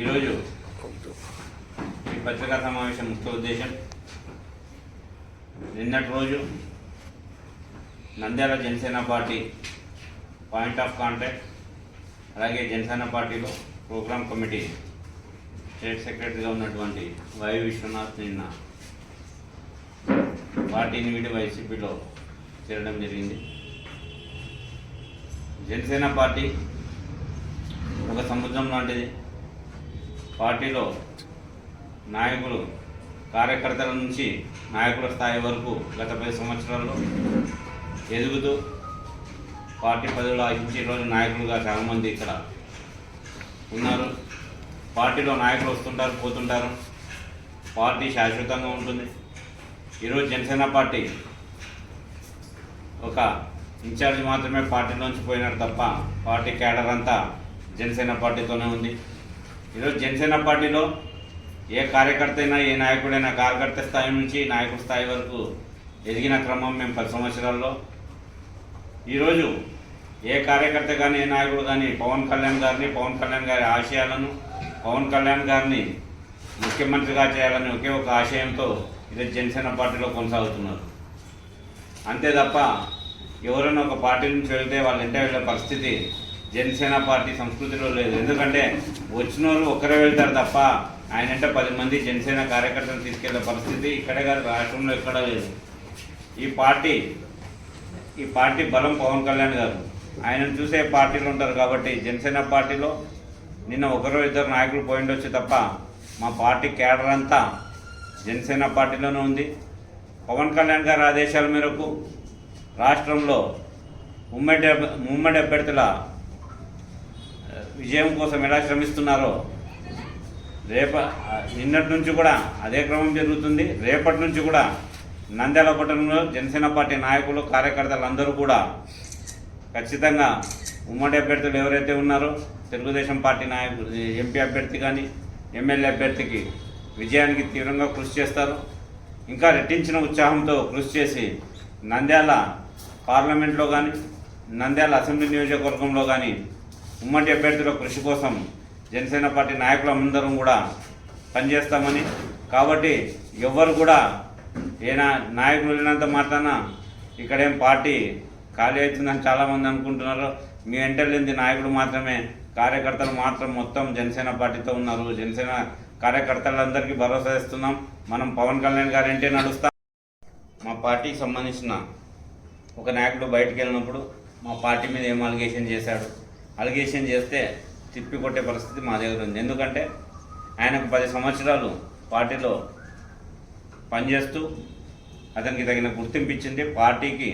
ఈరోజు ఈ పత్రికా సమావేశం ముఖ్య ఉద్దేశం. నిన్నటి రోజు Nandyala Janasena party point of contact అలాగే జనసేన పార్టీలో ప్రోగ్రామ్ కమిటీ స్టేట్ సెక్రటరీగా ఉన్నటువంటి వై విశ్వనాథ్ నిన్న పార్టీని వీడి వైసీపీలో చేరడం జరిగింది. జనసేన పార్టీ ఒక సముద్రం లాంటిది. పార్టీలో నాయకులు కార్యకర్తల నుంచి నాయకుల స్థాయి వరకు గత పది సంవత్సరాల్లో ఎదుగుతూ పార్టీ పదవులు ఆశించి ఈరోజు నాయకులుగా చాలామంది ఇక్కడ ఉన్నారు. పార్టీలో నాయకులు వస్తుంటారు పోతుంటారు. పార్టీ శాశ్వతంగా ఉంటుంది. ఈరోజు జనసేన పార్టీ ఒక ఇన్ఛార్జ్ మాత్రమే పార్టీలోంచి పోయినారు తప్ప పార్టీ క్యాడర్ అంతా జనసేన పార్టీతోనే ఉంది. ఈరోజు జనసేన పార్టీలో ఏ కార్యకర్త అయినా ఏ నాయకుడైనా కార్యకర్త స్థాయి నుంచి నాయకుడి స్థాయి వరకు ఎదిగిన క్రమం మేము పది సంవత్సరాల్లో. ఈరోజు ఏ కార్యకర్త కానీ ఏ నాయకుడు కానీ పవన్ కళ్యాణ్ గారిని పవన్ కళ్యాణ్ గారి ఆశయాలను పవన్ కళ్యాణ్ గారిని ముఖ్యమంత్రిగా చేయాలని ఒకే ఒక ఆశయంతో ఈరోజు జనసేన పార్టీలో కొనసాగుతున్నారు. అంతే తప్ప ఎవరైనా ఒక పార్టీ నుంచి వెళ్తే వాళ్ళ ఇంటే వెళ్ళే పరిస్థితి జనసేన పార్టీ సంస్కృతిలో లేదు. ఎందుకంటే వచ్చిన వాళ్ళు ఒక్కరే వెళ్తారు తప్ప ఆయన అంటే పది మంది జనసేన కార్యకర్తలు తీసుకెళ్ళే పరిస్థితి ఇక్కడే కాదు రాష్ట్రంలో ఎక్కడా లేదు. ఈ పార్టీ ఈ పార్టీ బలం పవన్ కళ్యాణ్ గారు. ఆయనను చూసే పార్టీలు ఉంటారు కాబట్టి జనసేన పార్టీలో నిన్న ఒకరో ఇద్దరు నాయకులు పోయిండొచ్చు తప్ప మా పార్టీ కేడర్ అంతా జనసేన పార్టీలోనే ఉంది. పవన్ కళ్యాణ్ గారి ఆదేశాల మేరకు రాష్ట్రంలో ఉమ్మడి ఉమ్మడి అభ్యర్థుల విజయం కోసం ఎలా శ్రమిస్తున్నారో రేప నిన్నటి నుంచి కూడా అదే క్రమం జరుగుతుంది. రేపటి నుంచి కూడా నంద్యాల పట్టణంలో జనసేన పార్టీ నాయకులు కార్యకర్తలు అందరూ కూడా ఖచ్చితంగా ఉమ్మడి అభ్యర్థులు ఎవరైతే ఉన్నారో తెలుగుదేశం పార్టీ నాయకులు ఎంపీ అభ్యర్థి కానీ ఎమ్మెల్యే అభ్యర్థికి విజయానికి తీవ్రంగా కృషి చేస్తారు. ఇంకా రెట్టించిన ఉత్సాహంతో కృషి చేసి నంద్యాల పార్లమెంట్లో కానీ నంద్యాల అసెంబ్లీ నియోజకవర్గంలో కానీ ఉమ్మడి అభ్యర్థుల కృషి కోసం జనసేన పార్టీ నాయకులందరం కూడా పనిచేస్తామని. కాబట్టి ఎవ్వరు కూడా ఏనా నాయకులు వెళ్ళినంత మాత్రాన ఇక్కడేం పార్టీ ఖాళీ అవుతుందని చాలామంది అనుకుంటున్నారు. మీ వెంటలేంది నాయకుడు మాత్రమే కార్యకర్తలు మాత్రం మొత్తం జనసేన పార్టీతో ఉన్నారు. జనసేన కార్యకర్తలందరికీ భరోసా ఇస్తున్నాం. మనం పవన్ కళ్యాణ్ గారు ఏంటే నడుస్తాం మా పార్టీకి సంబంధించిన ఒక నాయకుడు బయటకు వెళ్ళినప్పుడు మా పార్టీ మీద ఏం అలిగేషన్ చేశాడు? అలిగేషన్ చేస్తే తిప్పి కొట్టే పరిస్థితి మా దగ్గర ఉంది. ఎందుకంటే ఆయనకు పది సంవత్సరాలు పార్టీలో పనిచేస్తూ అతనికి తగిన గుర్తింపు ఇచ్చింది. పార్టీకి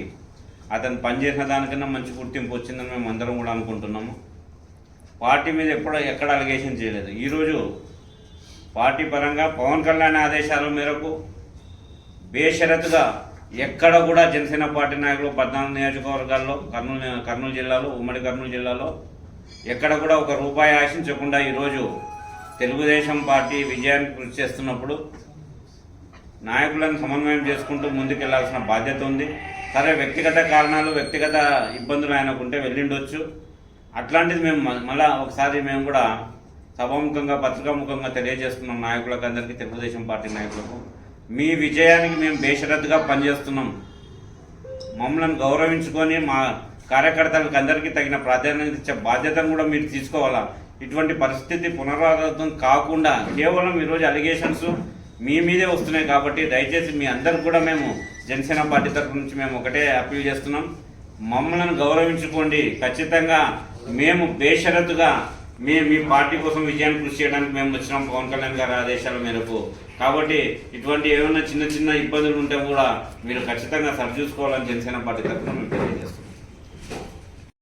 అతను పనిచేసిన దానికన్నా మంచి గుర్తింపు వచ్చిందని మేము అందరం కూడా అనుకుంటున్నాము. పార్టీ మీద ఎప్పుడో ఎక్కడ అలిగేషన్ చేయలేదు. ఈరోజు పార్టీ పరంగా పవన్ కళ్యాణ్ ఆదేశాల మేరకు బేషరతుగా ఎక్కడ కూడా జనసేన పార్టీ నాయకులు పద్నాలుగు నియోజకవర్గాల్లో కర్నూలు కర్నూలు జిల్లాలో ఉమ్మడి కర్నూలు జిల్లాలో ఎక్కడ కూడా ఒక రూపాయి ఆశించకుండా ఈరోజు తెలుగుదేశం పార్టీ విజయానికి కృషి చేస్తున్నప్పుడు నాయకులను సమన్వయం చేసుకుంటూ ముందుకెళ్ళాల్సిన బాధ్యత ఉంది. సరే వ్యక్తిగత కారణాలు వ్యక్తిగత ఇబ్బందులు ఆయనకుంటే వెళ్ళిండొచ్చు. అట్లాంటిది మేము మ- మళ్ళా ఒకసారి మేము కూడా సభాముఖంగా పత్రికాముఖంగా తెలియజేస్తున్నాం నాయకులకు అందరికీ తెలుగుదేశం పార్టీ నాయకులకు. మీ విజయానికి మేము బేషరత్తుగా పనిచేస్తున్నాం. మమ్మల్ని గౌరవించుకొని మా కార్యకర్తలకు అందరికీ తగిన ప్రాధాన్యత ఇచ్చే బాధ్యతను కూడా మీరు తీసుకోవాలా? ఇటువంటి పరిస్థితి పునరావృతం కాకుండా కేవలం ఈరోజు అలిగేషన్స్ మీ మీదే వస్తున్నాయి కాబట్టి దయచేసి మీ అందరికి కూడా మేము జనసేన పార్టీ తరఫు నుంచి మేము ఒకటే అప్పీల్ చేస్తున్నాం. మమ్మల్ని గౌరవించుకోండి. ఖచ్చితంగా మేము బేషరతుగా మీ మీ పార్టీ కోసం విజయాన్ని కృషి చేయడానికి మేము వచ్చినాం పవన్ కళ్యాణ్ గారి ఆదేశాల మేరకు. కాబట్టి ఇటువంటి ఏమైనా చిన్న చిన్న ఇబ్బందులు ఉంటే కూడా మీరు ఖచ్చితంగా సరిచూసుకోవాలని జనసేన పార్టీ తరఫున మేము తెలియజేస్తాం